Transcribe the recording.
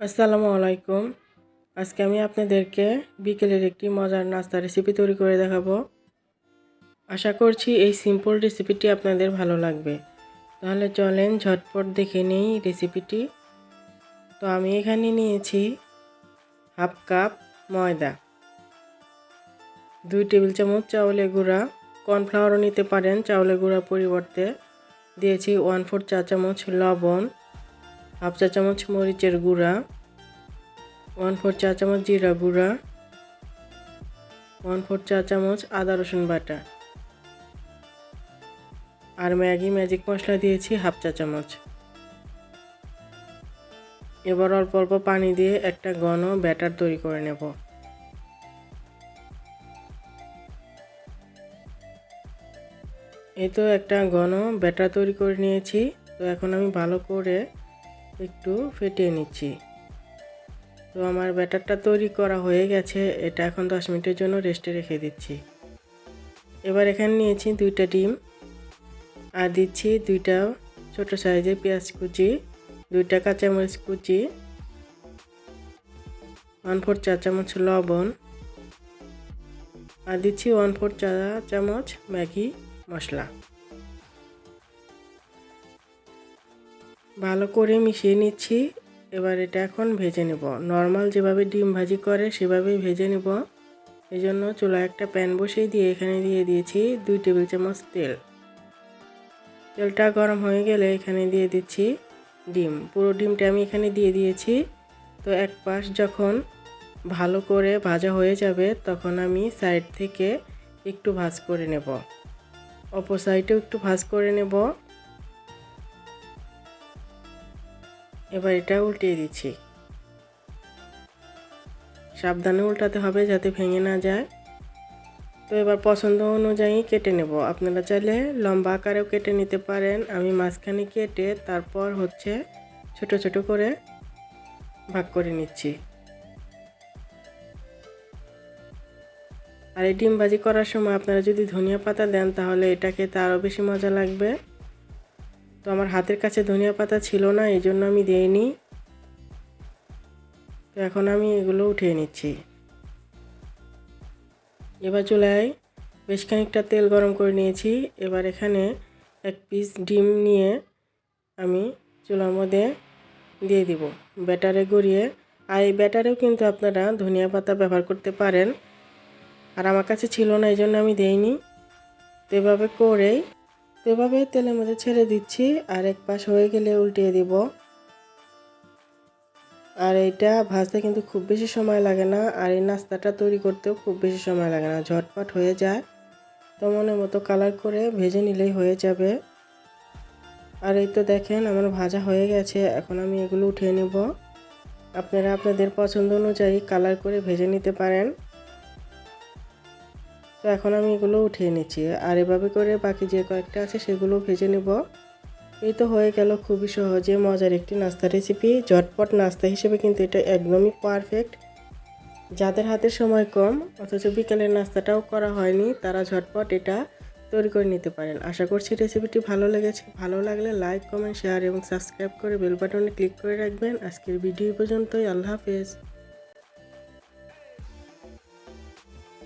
আসসালামু আলাইকুম। আজকে আমি আপনাদেরকে বিকেলের একটি মজার নাস্তা রেসিপি তৈরি করে দেখাবো। আশা করছি এই সিম্পল রেসিপিটি আপনাদের ভালো লাগবে। তাহলে চলেন ঝটপট দেখে নেই রেসিপিটি তো আমি এখানে নিয়েছি হাফ কাপ ময়দা, দুই টেবিল চামচ চাউলের গুঁড়া। কর্নফ্লাওয়ারও নিতে পারেন চাউলের গুঁড়া পরিবর্তে। দিয়েছি ওয়ান ফোর চা চামচ লবণ। হাফ চা চামচ মরিচের গুঁড়া ওয়ান ফোর চা চামচ জিরা গুঁড়া ওয়ান ফোর চা চামচ আদা রসুন বাটা। আর ম্যাগি ম্যাজিক মশলা দিয়েছি হাফ চা চামচ। এবার অল্প অল্প পানি দিয়ে একটা ঘন ব্যাটার তৈরি করে নেব। এই তো একটা ঘন ব্যাটার তৈরি করে নিয়েছি। তো এখন আমি ভালো করে একটু ফেটিয়ে নিচ্ছি। তো আমার ব্যাটারটা তৈরি করা হয়ে গেছে, এটা এখন দশ মিনিটের জন্য রেস্টে রেখে দিচ্ছি। এবার এখানে নিয়েছি দুইটা ডিম, আর দিচ্ছি দুইটা ছোট সাইজের পেঁয়াজ কুচি, দুইটা কাঁচামরিচ কুচি ওয়ান ফোর চা চামচ লবণ, আর দিচ্ছি ওয়ান ফোর চা চামচ ম্যাগি মশলা। ভালো করে মিশিয়ে নিচ্ছি। এবার এটা এখন ভেজে নেব। নর্মাল যেভাবে ডিম ভাজি করে, সেভাবেই ভেজে নেব। এই জন্য চুলা একটা প্যান বসিয়ে দিয়ে এখানে দিয়ে দিয়েছি দুই টেবিল চামচ তেল। তেলটা গরম হয়ে গেলে এখানে দিয়ে দিচ্ছি ডিম। পুরো ডিমটা আমি এখানে দিয়ে দিয়েছি। তো এক পাশ যখন ভালো করে ভাজা হয়ে যাবে, তখন আমি সাইড থেকে একটু ভাজ করে নেব। অপর সাইডেও একটু ভাজ করে নেব। এবার এটা উল্টিয়ে দিচ্ছি। সাবধানে উল্টাতে হবে যাতে ভেঙে না যায়। তো এবার পছন্দ অনুযায়ী কেটে নেব। আপনারা চাইলে লম্বা আকারেও কেটে নিতে পারেন। আমি মাঝখানে কেটে তারপর হচ্ছে ছোট ছোট করে ভাগ করে নিচ্ছি। আর এই ডিম ভাজি করার সময় আপনারা যদি ধনিয়া পাতা দেন তাহলে এটা খেতে আরও বেশি মজা লাগবে। তো আমার হাতের কাছে ধনিয়া পাতা ছিল না, এই জন্য আমি দিইনি। তো এখন আমি এগুলো উঠিয়ে নিচ্ছি। এবার চুলায় বেশ খানিকটা তেল গরম করে নিয়েছি। এবার এখানে এক পিস ডিম নিয়ে আমি চুলার মধ্যে দিয়ে দিব। ব্যাটারে গড়িয়ে, আর এই ব্যাটারেও কিন্তু আপনারা ধনিয়া পাতা ব্যবহার করতে পারেন। আর আমার কাছে ছিল না, এই জন্য আমি দেইনি। তো এভাবে করেই এভাবে তেলের মধ্যে ছেড়ে দিচ্ছি আর এক পাশ হয়ে গেলে উল্টিয়ে দিব। আর এইটা ভাজতে কিন্তু খুব বেশি সময় লাগে না আর এই নাস্তাটা তৈরি করতেও খুব বেশি সময় লাগে না, ঝটপট হয়ে যায়। তো মনের মতো কালার করে ভেজে নিলেই হয়ে যাবে। আর এই তো দেখেন আমার ভাজা হয়ে গেছে, এখন আমি এগুলো উঠিয়ে নেব। আপনারা আপনাদের পছন্দ অনুযায়ী কালার করে ভেজে নিতে পারেন। তো এখন আমি এগুলো উঠিয়ে নিচ্ছি। আর এভাবে করে বাকি যে কয়েকটা আছে সেগুলো ভেজে নেব। এই তো হয়ে গেল খুবই সহজে মজার একটি নাস্তা রেসিপি ঝটপট নাস্তা হিসেবে কিন্তু এটা একদমই পারফেক্ট যাদের হাতে সময় কম, অথচ বিকেলের নাস্তাটাও করা হয়নি, তারা ঝটপট এটা তৈরি করে নিতে পারেন। আশা করছি রেসিপিটি ভালো লেগেছে। ভালো লাগলে লাইক কমেন্ট শেয়ার এবং সাবস্ক্রাইব করে বেল বাটনে ক্লিক করে রাখবেন। আজকের ভিডিও পর্যন্তই। আল্লাহ হাফেজ।